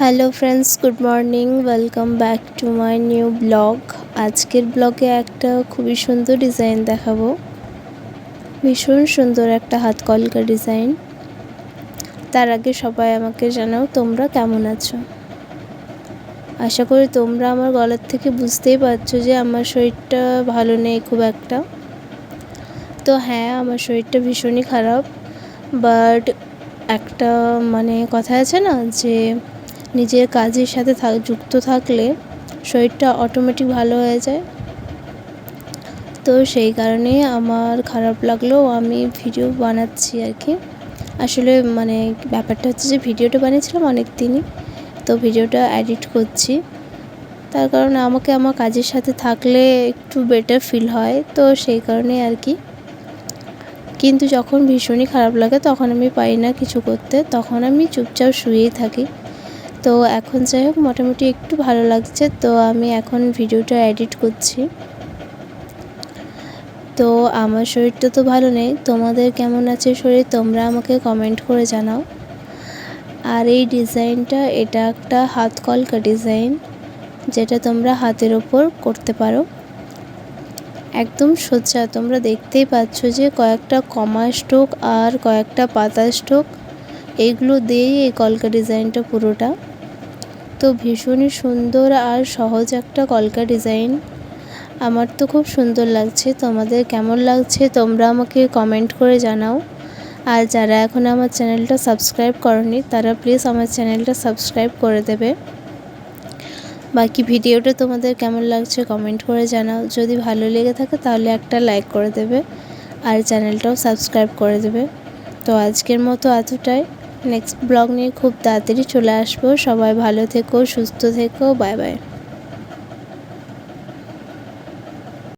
Hello friends good morning welcome back to my new blog আজকের ব্লগে একটা খুবই সুন্দর ডিজাইন দেখাবো। ভীষণ সুন্দর একটা হাত কলকা ডিজাইন তার আগে সবাই আমাকে জানাও, তোমরা কেমন আছো? আশা করি তোমরা আমার গলার থেকে বুঝতেই পারছ যে আমার শরীরটা ভালো নেই খুব একটা। তো হ্যাঁ আমার শরীরটা ভীষণই খারাপ। বাট একটা মানে কথা আছে না যে নিজের কাজের সাথে যুক্ত থাকলে শরীরটা অটোমেটিক ভালো হয়ে যায়। তো সেই কারণে আমার খারাপ লাগলেও আমি ভিডিও বানাচ্ছি আর কি। আসলে মানে ব্যাপারটা হচ্ছে যে ভিডিওটা বানিয়েছিলাম অনেক দিনই তো ভিডিওটা এডিট করছি। তার কারণে আমাকে আমার কাজের সাথে থাকলে একটু বেটার ফিল হয়, তো সেই কারণে আর কি। কিন্তু যখন ভীষণই খারাপ লাগে, তখন আমি পারি না কিছু করতে, তখন আমি চুপচাপ শুয়েই থাকি। তো এখন যাই হোক, মোটামুটি একটু ভালো লাগছে। তো আমি এখন ভিডিওটা এডিট করছি। তো আমার শরীরটা তো ভালো নেই। তোমাদের কেমন আছে শরীর? তোমরা আমাকে কমেন্ট করে জানাও। আর এই ডিজাইনটা, এটা একটা হাত কলকা ডিজাইন, যেটা তোমরা হাতের ওপর করতে পারো। একদম সোজা। তোমরা দেখতেই পাচ্ছ যে কয়েকটা কমা স্ট্রোক আর কয়েকটা পাতা স্ট্রোক এইগুলো দিয়েই এই কলকা ডিজাইনটা পুরোটা। তো ভীষণই সুন্দর আর সহজ একটা কলকা ডিজাইন। আমার তো খুব সুন্দর লাগছে। তোমাদের কেমন লাগছে তোমরা আমাকে কমেন্ট করে জানাও। আর যারা এখন আমার চ্যানেলটা সাবস্ক্রাইব করনি, তারা প্লিজ আমার চ্যানেলটা সাবস্ক্রাইব করে দেবে। বাকি ভিডিওটা তোমাদের কেমন লাগছে কমেন্ট করে জানাও। যদি ভালো লেগে থাকে তাহলে একটা লাইক করে দেবে। আর চ্যানেলটাও সাবস্ক্রাইব করে দেবে। তো আজকের মতো এতটাই। নেক্সট ব্লগ নিয়ে খুব তাড়াতাড়ি চলে আসব। সবাই ভালো থেকো সুস্থ থেকো বাই বাই